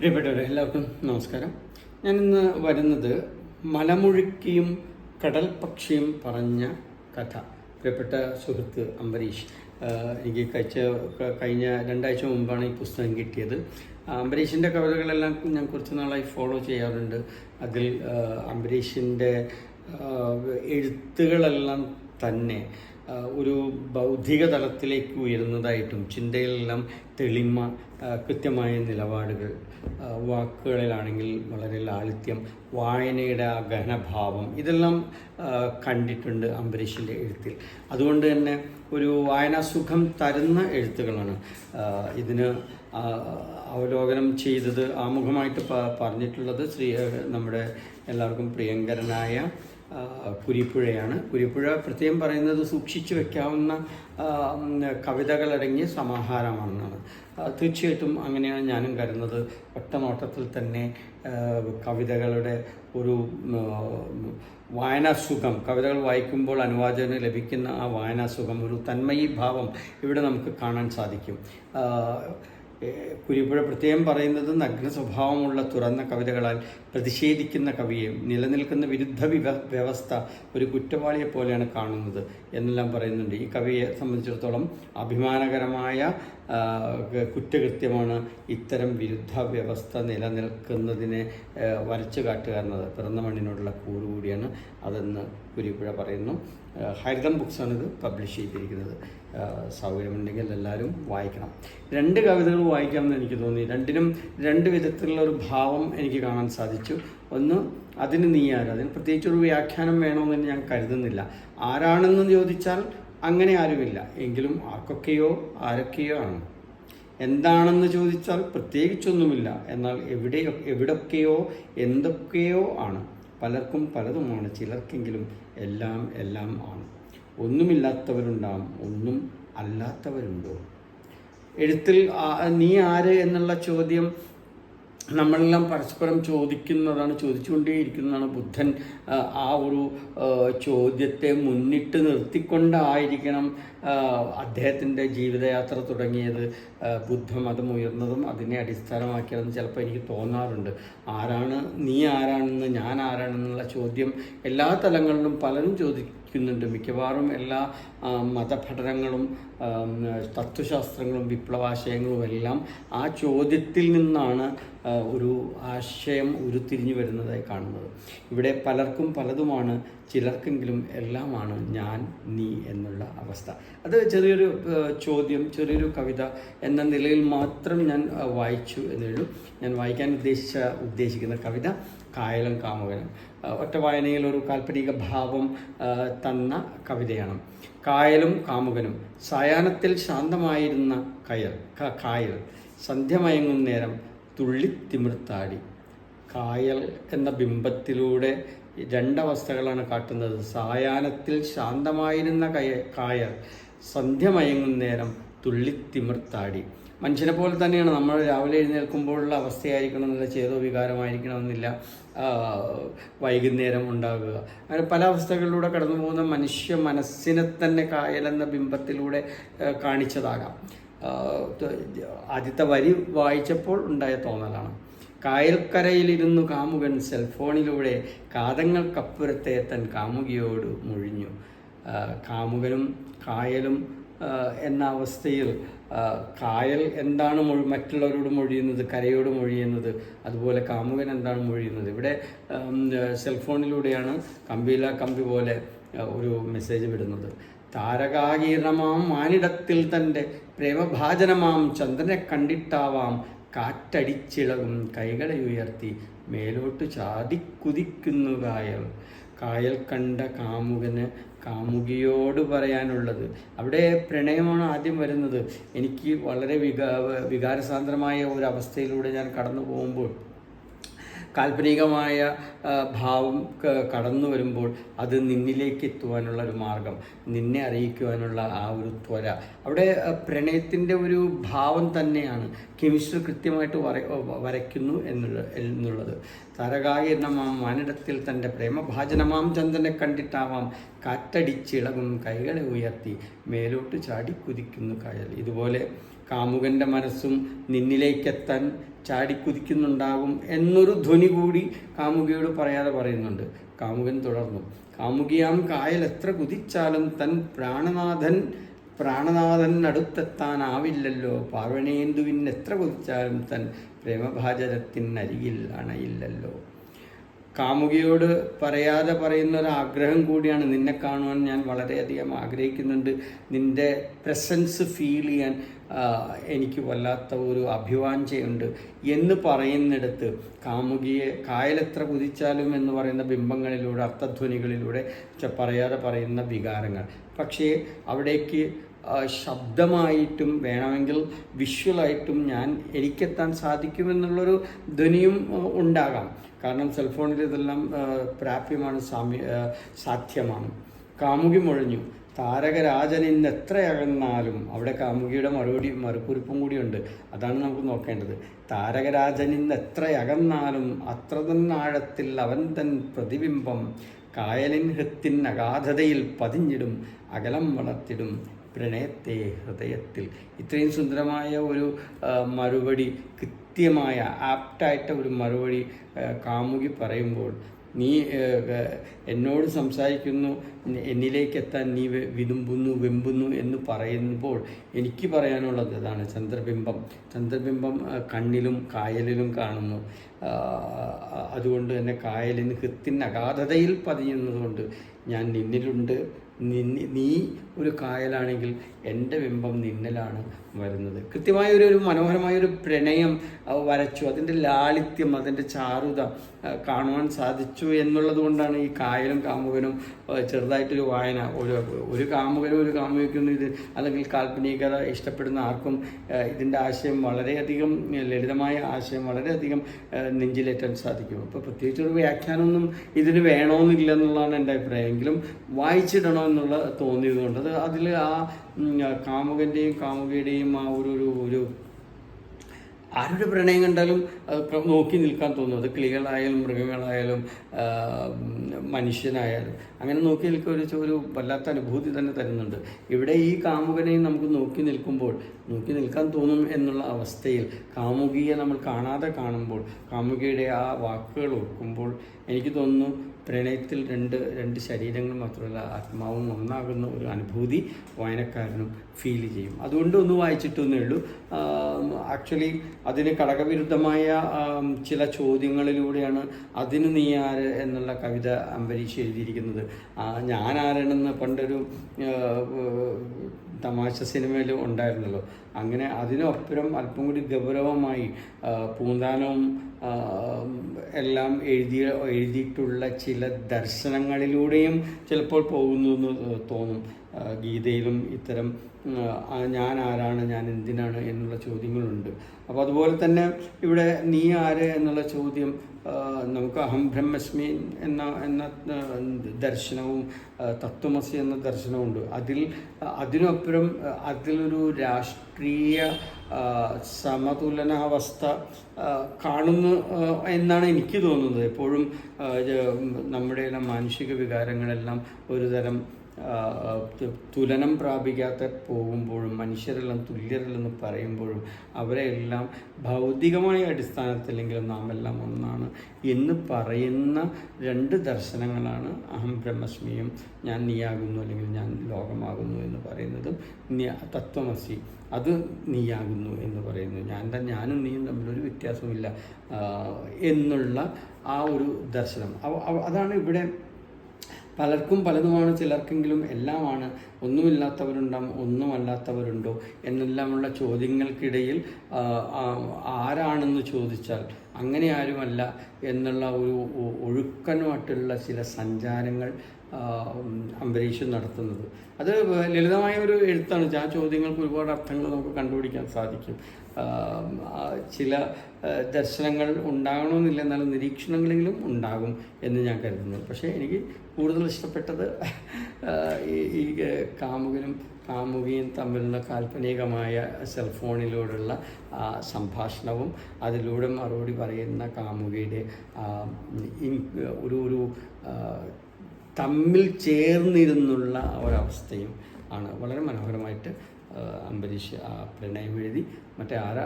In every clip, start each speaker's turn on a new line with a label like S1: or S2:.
S1: പ്രിയപ്പെട്ടവരെ എല്ലാവർക്കും നമസ്കാരം. ഞാനിന്ന് വരുന്നത് മലമുഴുക്കിയും കടൽ പക്ഷിയും പറഞ്ഞ കഥ. പ്രിയപ്പെട്ട സുഹൃത്ത് അംബരീഷ് എനിക്ക് കഴിച്ച കഴിഞ്ഞ രണ്ടാഴ്ച മുമ്പാണ് ഈ പുസ്തകം കിട്ടിയത്. അംബരീഷിന്റെ കവിതകളെല്ലാം ഞാൻ കുറച്ച് നാളായി ഫോളോ ചെയ്യാറുണ്ട്. അതിൽ അംബരീഷിന്റെ എഴുത്തുകളെല്ലാം തന്നെ ഒരു ബൗദ്ധിക തലത്തിലേക്ക് ഉയരുന്നതായിട്ടും ചിന്തയിലെല്ലാം തെളിമ കൃത്യമായ നിലപാടുകൾ വാക്കുകളിലാണെങ്കിൽ വളരെ ലാളിത്യം വായനയുടെ ആ ഗഹനഭാവം ഇതെല്ലാം കണ്ടിട്ടുണ്ട് അംബരീഷിന്റെ എഴുത്തിൽ. അതുകൊണ്ട് തന്നെ ഒരു വായനാസുഖം തരുന്ന എഴുത്തുകളാണ്. ഇതിന് അവലോകനം ചെയ്തത് ആമുഖമായിട്ട് പറഞ്ഞിട്ടുള്ളത് ശ്രീ നമ്മുടെ എല്ലാവർക്കും പ്രിയങ്കരനായ കുരിപ്പുഴയാണ്. കുരിപ്പുഴ പ്രത്യേകം പറയുന്നത് സൂക്ഷിച്ചു വെക്കാവുന്ന കവിതകളടങ്ങിയ സമാഹാരമാണെന്നാണ്. തീർച്ചയായിട്ടും അങ്ങനെയാണ് ഞാനും കരുതുന്നത്. ഒറ്റനോട്ടത്തിൽ തന്നെ കവിതകളുടെ ഒരു വായനാസുഖം കവിതകൾ വായിക്കുമ്പോൾ അനുവാചകന് ലഭിക്കുന്ന ആ വായനാസുഖം ഒരു തന്മയി ഭാവം ഇവിടെ നമുക്ക് കാണാൻ സാധിക്കും. കുരിപ്പുഴ പ്രത്യേകം പറയുന്നത് നഗ്ന സ്വഭാവമുള്ള തുറന്ന കവിതകളാൽ പ്രതിഷേധിക്കുന്ന കവിയെ നിലനിൽക്കുന്ന വിരുദ്ധ വിവ വ്യവസ്ഥ ഒരു കുറ്റവാളിയെ പോലെയാണ് കാണുന്നത് എന്നെല്ലാം പറയുന്നുണ്ട്. ഈ കവിയെ സംബന്ധിച്ചിടത്തോളം അഭിമാനകരമായ കുറ്റകൃത്യമാണ് ഇത്തരം വിരുദ്ധ വ്യവസ്ഥ നിലനിൽക്കുന്നതിനെ വരച്ചു കാട്ടുക എന്നത് പിറന്ന മണ്ണിനോടുള്ള കൂറുകൂടിയാണ് അതെന്ന് കുരിപ്പുഴ പറയുന്നു. ഹരിതം ബുക്സാണ് ഇത് പബ്ലിഷ് ചെയ്തിരിക്കുന്നത്. സൗകര്യമുണ്ടെങ്കിൽ എല്ലാവരും വായിക്കണം. രണ്ട് കവിതകൾ വായിക്കാമെന്ന് എനിക്ക് തോന്നി. രണ്ടിനും രണ്ട് വിധത്തിലുള്ള ഒരു ഭാവം എനിക്ക് കാണാൻ സാധിച്ചു. ഒന്ന് അതിന് നീ ആരും? അതിന് പ്രത്യേകിച്ചൊരു വ്യാഖ്യാനം വേണമെന്ന് ഞാൻ കരുതുന്നില്ല. ആരാണെന്ന് ചോദിച്ചാൽ അങ്ങനെ ആരുമില്ല. എങ്കിലും ആർക്കൊക്കെയോ ആരൊക്കെയോ ആണ്. എന്താണെന്ന് ചോദിച്ചാൽ പ്രത്യേകിച്ചൊന്നുമില്ല. എന്നാൽ എവിടെയോ എവിടൊക്കെയോ എന്തൊക്കെയോ ആണ്. പലർക്കും പലതുമാണ്. ചിലർക്കെങ്കിലും എല്ലാം എല്ലാം ആണ്. ഒന്നുമില്ലാത്തവരുണ്ടാവും ഒന്നും അല്ലാത്തവരുണ്ടോ? എഴുത്തിൽ നീ ആര് എന്നുള്ള ചോദ്യം നമ്മളെല്ലാം പരസ്പരം ചോദിക്കുന്നതാണ് ചോദിച്ചുകൊണ്ടേയിരിക്കുന്നതാണ്. ബുദ്ധൻ ആ, ഒരു ചോദ്യത്തെ മുന്നിട്ട് നിർത്തിക്കൊണ്ടായിരിക്കണം അദ്ദേഹത്തിന്റെ ജീവിതയാത്ര തുടങ്ങിയത് ബുദ്ധമതം ഉയർന്നതും അതിനെ അടിസ്ഥാനമാക്കിയതെന്ന് ചിലപ്പോൾ എനിക്ക് തോന്നാറുണ്ട്. ആരാണ് നീ ആരാണെന്ന് ഞാൻ ആരാണെന്നുള്ള ചോദ്യം എല്ലാ തലങ്ങളിലും പലരും ചോദിക്കുന്നുണ്ട്. മിക്കവാറും എല്ലാ മതപഠനങ്ങളും തത്വശാസ്ത്രങ്ങളും വിപ്ലവാശയങ്ങളും എല്ലാം ആ ചോദ്യത്തിൽ നിന്നാണ് ഒരു ആശയം ഉരുത്തിരിഞ്ഞു വരുന്നതായി കാണുന്നത്. ഇവിടെ പലർക്കും പലതുമാണ് ചിലർക്കെങ്കിലും എല്ലാമാണ് ഞാൻ നീ എന്നുള്ള അവസ്ഥ. അത് ചെറിയൊരു ചോദ്യം ചെറിയൊരു കവിത എന്ന നിലയിൽ മാത്രം ഞാൻ വായിച്ചു എന്നുള്ളൂ. ഞാൻ വായിക്കാൻ ഉദ്ദേശിച്ച ഉദ്ദേശിക്കുന്ന കവിത കായലും കാമുകനും. ഒറ്റ വായനയിൽ ഒരു കാൽപ്പനിക ഭാവം തന്ന കവിതയാണ്. കായലും കാമുകനും. സായാഹ്നത്തിൽ ശാന്തമായിരുന്ന കയൽ. കായൽ സന്ധ്യമയങ്ങും നേരം തുള്ളിത്തിമിർത്താടി കായൽ എന്ന ബിംബത്തിലൂടെ രണ്ടവസ്ഥകളാണ് കാട്ടുന്നത്. സായാഹ്നത്തിൽ ശാന്തമായിരുന്ന കയ കായൽ. സന്ധ്യമയങ്ങും നേരം തുള്ളിത്തിമിർത്താടി മനുഷ്യനെ പോലെ തന്നെയാണ് നമ്മൾ രാവിലെ എഴുന്നേൽക്കുമ്പോഴുള്ള അവസ്ഥയായിരിക്കണം എന്നുള്ള ചേതോ വികാരമായിരിക്കണമെന്നില്ല വൈകുന്നേരം ഉണ്ടാകുക. അങ്ങനെ പല അവസ്ഥകളിലൂടെ കടന്നു പോകുന്ന മനുഷ്യ മനസ്സിനെ തന്നെ കായലെന്ന ബിംബത്തിലൂടെ കാണിച്ചതാകാം. ആദ്യത്തെ വരി വായിച്ചപ്പോൾ ഉണ്ടായ തോന്നലാണ്. കായൽക്കരയിലിരുന്നു കാമുകൻ സെൽഫോണിലൂടെ കാതങ്ങൾക്കപ്പുറത്തെ തൻ കാമുകിയോട് മുഴിഞ്ഞു. കാമുകനും കായലും എന്ന അവസ്ഥയിൽ കായൽ എന്താണ് മൊഴി മറ്റുള്ളവരോട് മൊഴിയുന്നത് കരയോട് മൊഴിയുന്നത് അതുപോലെ കാമുകൻ എന്താണ് മൊഴിയുന്നത്? ഇവിടെ സെൽഫോണിലൂടെയാണ് കമ്പിയില കമ്പി പോലെ ഒരു മെസ്സേജ് വിടുന്നത്. താരകാകീർണമാം മാനിടത്തിൽ തന്റെ പ്രേമഭാജനമാം ചന്ദ്രനെ കണ്ടിട്ടാവാം കാറ്റടിച്ചിളകും കൈകളെ ഉയർത്തി മേലോട്ട് ചാടിക്കുതിക്കുന്നു കായൽ. കായൽ കണ്ട കാമുകന് കാമുകിയോട് പറയാനുള്ളത്. അവിടെ പ്രണയമാണ് ആദ്യം വരുന്നത്. എനിക്ക് വളരെ വികാ വികാരസാന്ദ്രമായ ഒരു അവസ്ഥയിലൂടെ ഞാൻ കടന്നു പോകുമ്പോൾ കാൽപ്പനികമായ ഭാവം കടന്നു വരുമ്പോൾ അത് നിന്നിലേക്ക് എത്തുവാനുള്ള ഒരു മാർഗം നിന്നെ അറിയിക്കുവാനുള്ള ആ ഒരു ത്വര. അവിടെ പ്രണയത്തിന്റെ ഒരു ഭാവം തന്നെയാണ് കെമിസ്ട്രി കൃത്യമായിട്ട് വര വരയ്ക്കുന്നു എന്നുള്ള എന്നുള്ളത്. താരകാകീർണമാം മാനിടത്തിൽ തന്റെ പ്രേമഭാജനമാം ചന്ദ്രനെ കണ്ടിട്ടാവാം കാറ്റടിച്ചിളകും കൈകളെ ഉയർത്തി മേലോട്ട് ചാടി കുതിക്കുന്നു കായൽ. ഇതുപോലെ കാമുകന്റെ മനസ്സും നിന്നിലേക്കെത്താൻ ചാടിക്കുതിക്കുന്നുണ്ടാകും എന്നൊരു ധ്വനി കൂടി കാമുകിയോട് പറയാതെ പറയുന്നുണ്ട്. കാമുകൻ തുടർന്നു. കാമുകിയാം കായൽ എത്ര കുതിച്ചാലും തൻ പ്രാണനാഥൻ അടുത്തെത്താനാവില്ലല്ലോ. പാർവണേന്ദുവിൻ എത്ര കുതിച്ചാലും തൻ പ്രേമഭാചരത്തിനരികിൽ അണയില്ലല്ലോ. കാമുകിയോട് പറയാതെ പറയുന്ന ഒരു ആഗ്രഹം കൂടിയാണ് നിന്നെ കാണുവാൻ ഞാൻ വളരെയധികം ആഗ്രഹിക്കുന്നുണ്ട്. നിന്റെ പ്രസൻസ് ഫീൽ ചെയ്യാൻ എനിക്ക് വല്ലാത്ത ഒരു അഭിവാഞ്ചയുണ്ട് എന്ന് പറയുന്നിടത്ത് കാമുകിയെ കായലെത്ര കുതിച്ചാലും എന്ന് പറയുന്ന ബിംബങ്ങളിലൂടെ അർത്ഥധ്വനികളിലൂടെ പറയാതെ പറയുന്ന വികാരങ്ങൾ. പക്ഷേ അവിടേക്ക് ശബ്ദമായിട്ടും വേണമെങ്കിൽ വിഷ്വലായിട്ടും ഞാൻ എനിക്കെത്താൻ സാധിക്കുമെന്നുള്ളൊരു ധ്വനിയും ഉണ്ടാകാം. കാരണം സെൽഫോണിൽ ഇതെല്ലാം പ്രാപ്യമാണ് സാമ്യ സാധ്യമാണ്. കാമുകി മുഴഞ്ഞു. താരകരാജൻ ഇന്ന് എത്രയകന്നാലും അവിടെ കാമുകിയുടെ മറുപടി മറുകുറിപ്പും കൂടിയുണ്ട്. അതാണ് നമുക്ക് നോക്കേണ്ടത്. താരകരാജൻ ഇന്ന് എത്രയകന്നാലും അത്ര തന്നാഴത്തിൽ അവൻ തൻ പ്രതിബിംബം കായലിൻ ഹൃത്തിൻ അഗാധതയിൽ പതിഞ്ഞിടും അകലം വളർത്തിടും പ്രണയത്തെ ഹൃദയത്തിൽ ഇത്രയും സുന്ദരമായ ഒരു മറുപടി കൃത്യമായ ആപ്റ്റായിട്ട ഒരു മറുപടി കാമുകി പറയുമ്പോൾ നീ എന്നോട് സംസാരിക്കുന്നു എന്നിലേക്ക് എത്താൻ നീ വിതുമ്പുന്നു വെമ്പുന്നു എന്ന് പറയുമ്പോൾ എനിക്ക് പറയാനുള്ളത് ഇതാണ് ചന്ദ്രബിംബം. ചന്ദ്രബിംബം കണ്ണിലും കായലിലും കാണുന്നു. അതുകൊണ്ട് തന്നെ കായലിന് ഹൃത്തിൻ അഗാധതയിൽ പതിയുന്നതുകൊണ്ട് ഞാൻ നിന്നിലുണ്ട് നിന്നി നീ ഒരു കായലാണെങ്കിൽ എന്റെ ബിംബം നിന്നലാണ് വരുന്നത്. കൃത്യമായ ഒരു ഒരു മനോഹരമായ ഒരു പ്രണയം വരച്ചു. അതിന്റെ ലാളിത്യം അതിന്റെ ചാരുത കാണുവാൻ സാധിച്ചു എന്നുള്ളത് കൊണ്ടാണ് ഈ കായലും കാമുകനും ചെറുതായിട്ടൊരു വായന. ഒരു ഒരു കാമുകനും ഒരു കാമുകനും ഇത് അല്ലെങ്കിൽ കാൽപ്പനികത ഇഷ്ടപ്പെടുന്ന ആർക്കും ഇതിന്റെ ആശയം വളരെയധികം ലളിതമായ ആശയം വളരെയധികം നെഞ്ചിലേറ്റാൻ സാധിക്കും. അപ്പോൾ പ്രത്യേകിച്ച് ഒരു വ്യാഖ്യാനമൊന്നും ഇതിന് വേണമെന്നില്ല എന്നുള്ളതാണ് എന്റെ അഭിപ്രായം. എങ്കിലും വായിച്ചിടണം എന്നുള്ള തോന്നിയതുകൊണ്ട് അത് അതിൽ ആ കാമുകന്റെയും കാമുകിയുടെയും ആ ഒരു ഒരു ആരുടെ പ്രണയം കണ്ടാലും നോക്കി നിൽക്കാൻ തോന്നും. അത് കിളികളായാലും മൃഗങ്ങളായാലും മനുഷ്യനായാലും. അങ്ങനെ നോക്കി നിൽക്കുക ഒരു ഒരു വല്ലാത്ത അനുഭൂതി തന്നെ തരുന്നുണ്ട്. ഇവിടെ ഈ കാമുകനെയും നമുക്ക് നോക്കി നിൽക്കുമ്പോൾ നോക്കി നിൽക്കാൻ തോന്നും എന്നുള്ള അവസ്ഥയിൽ കാമുകിയെ നമ്മൾ കാണാതെ കാണുമ്പോൾ കാമുകിയുടെ ആ വാക്കുകൾ ഓർക്കുമ്പോൾ എനിക്ക് തോന്നുന്നു പ്രണയത്തിൽ രണ്ട് രണ്ട് ശരീരങ്ങൾ മാത്രമല്ല ആത്മാവും ഒന്നാകുന്ന ഒരു അനുഭൂതി വായനക്കാരനും ഫീൽ ചെയ്യും. അതുകൊണ്ട് ഒന്ന് വായിച്ചിട്ടൊന്നേ ഉള്ളൂ. ആക്ച്വലി അതിന് ഘടകവിരുദ്ധമായ ചില ചോദ്യങ്ങളിലൂടെയാണ് അതിന് നീ ആര് എന്നുള്ള കവിത അംബരീഷ് എഴുതിയിരിക്കുന്നത്. ഞാൻ ആരാണെന്ന് പണ്ടൊരു തമാശ സിനിമയിൽ ഉണ്ടായിരുന്നല്ലോ. അങ്ങനെ അതിനപ്പുറം അല്പം കൂടി ഗൗരവമായി പൂന്താനവും എല്ലാം എഴുതിയ എഴുതിയിട്ടുള്ള ചില ദർശനങ്ങളിലൂടെയും ചിലപ്പോൾ പോകുന്നു എന്ന് തോന്നും. ഗീതയിലും ഇത്തരം ഞാൻ ആരാണ് ഞാൻ എന്തിനാണ് എന്നുള്ള ചോദ്യങ്ങളുണ്ട്. അപ്പോൾ അതുപോലെ തന്നെ ഇവിടെ നീ ആര് എന്നുള്ള ചോദ്യം നമുക്ക് അഹം ബ്രഹ്മസ്മി എന്ന എന്ന ദർശനവും തത്വമസി എന്ന ദർശനവുമുണ്ട്. അതിൽ അതിനപ്പുറം അതിലൊരു രാഷ്ട്രീയ സമതുലനാവസ്ഥ കാണുന്നു എന്നാണ് എനിക്ക് തോന്നുന്നത്. എപ്പോഴും നമ്മുടെ മാനുഷിക വികാരങ്ങളെല്ലാം ഒരുതരം തുലനം പ്രാപിക്കാത്ത പോകുമ്പോഴും മനുഷ്യരെല്ലാം തുല്യരല്ലെന്ന് പറയുമ്പോഴും അവരെല്ലാം ഭൗതികമായ അടിസ്ഥാനത്തിലെങ്കിലും നാം എല്ലാം ഒന്നാണ് എന്ന് പറയുന്ന രണ്ട് ദർശനങ്ങളാണ് അഹം ബ്രഹ്മസ്മിയും ഞാൻ നീയാകുന്നു അല്ലെങ്കിൽ ഞാൻ ലോകമാകുന്നു എന്ന് പറയുന്നതും തത്വമസി അത് നീയാകുന്നു എന്ന് പറയുന്നു. ഞാൻ തന്നെ ഞാനും നീയും തമ്മിലൊരു വ്യത്യാസമില്ല എന്നുള്ള ആ ഒരു ദർശനം. അതാണ് ഇവിടെ പലർക്കും പലതുമാണ് ചിലർക്കെങ്കിലും എല്ലാമാണ്. ഒന്നുമില്ലാത്തവരുണ്ടാവും ഒന്നുമല്ലാത്തവരുണ്ടോ? എന്നെല്ലാമുള്ള ചോദ്യങ്ങൾക്കിടയിൽ ആരാണെന്ന് ചോദിച്ചാൽ അങ്ങനെ ആരുമല്ല എന്നുള്ള ഒരു ഒഴുക്കനുമായിട്ടുള്ള ചില സഞ്ചാരങ്ങൾ അംബരീഷ് നടത്തുന്നത്. അത് ലളിതമായ ഒരു എഴുത്താണ്. ആ ചോദ്യങ്ങൾക്ക് ഒരുപാട് അർത്ഥങ്ങൾ നമുക്ക് കണ്ടുപിടിക്കാൻ സാധിക്കും. ചില ദർശനങ്ങൾ ഉണ്ടാകണമെന്നില്ല എന്നാലും നിരീക്ഷണങ്ങളെങ്കിലും ഉണ്ടാകും എന്ന് ഞാൻ കരുതുന്നു. പക്ഷേ എനിക്ക് കൂടുതൽ ഇഷ്ടപ്പെട്ടത് ഈ കാമുകനും കാമുകിയും തമ്മിലുള്ള കാൽപ്പനികമായ സെൽഫോണിലൂടെയുള്ള സംഭാഷണവും അതിലൂടെ മറുപടി പറയുന്ന കാമുകിയുടെ ഒരു ഒരു തമ്മിൽ ചേർന്നിരുന്നുള്ള ഒരവസ്ഥയും ആണ് വളരെ മനോഹരമായിട്ട് അംബരീഷ് പ്രണയം എഴുതി. മറ്റേ ആരാ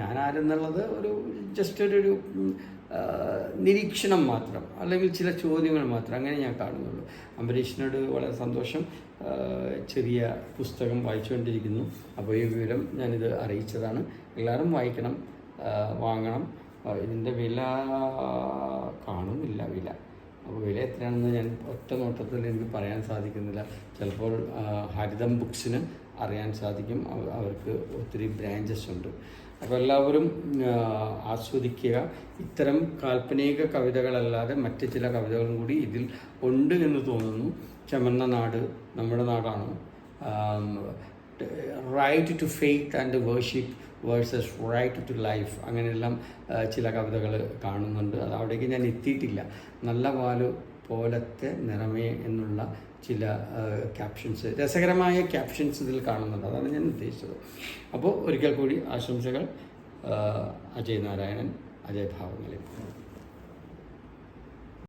S1: ഞാനാരെന്നുള്ളത് ഒരു ജസ്റ്റ് ഒരു നിരീക്ഷണം മാത്രം അല്ലെങ്കിൽ ചില ചോദ്യങ്ങൾ മാത്രം അങ്ങനെ ഞാൻ കാണുന്നുള്ളൂ. അംബരീഷിനോട് വളരെ സന്തോഷം. ചെറിയ പുസ്തകം വായിച്ചുകൊണ്ടിരിക്കുന്നു. അപ്പോൾ ഈ വിവരം ഞാനിത് അറിയിച്ചതാണ്. എല്ലാവരും വായിക്കണം വാങ്ങണം. ഇതിന്റെ വില കാണുന്നില്ല വില. അപ്പോൾ വില എത്രയാണെന്ന് ഞാൻ ഒറ്റ നോട്ടത്തിൽ എനിക്ക് പറയാൻ സാധിക്കുന്നില്ല. ചിലപ്പോൾ ഹരിതം ബുക്സിന് അറിയാൻ സാധിക്കും. അവർക്ക് ഒത്തിരി ബ്രാഞ്ചസ് ഉണ്ട്. അപ്പോൾ എല്ലാവരും ആസ്വദിക്കുക. ഇത്തരം കാൽപ്പനിക കവിതകളല്ലാതെ മറ്റ് ചില കവിതകളും കൂടി ഇതിൽ ഉണ്ട് എന്ന് തോന്നുന്നു. ചമന്ന നാട് നമ്മുടെ നാടാണ്. Right to faith and worship versus right to life അങ്ങനെയെല്ലാം ചില കവിതകൾ കാണുന്നുണ്ട്. അത് അവിടേക്ക് ഞാൻ എത്തിയിട്ടില്ല. നല്ല പാൽ പോലത്തെ നിറമേ എന്നുള്ള ചില ക്യാപ്ഷൻസ് രസകരമായ ക്യാപ്ഷൻസ് ഇതിൽ കാണുന്നുണ്ട്. അതാണ് ഞാൻ ഉദ്ദേശിച്ചത്. അപ്പോൾ ഒരിക്കൽ കൂടി ആശംസകൾ അജയ് നാരായണൻ അജയ് ഭാവങ്ങളിൽ.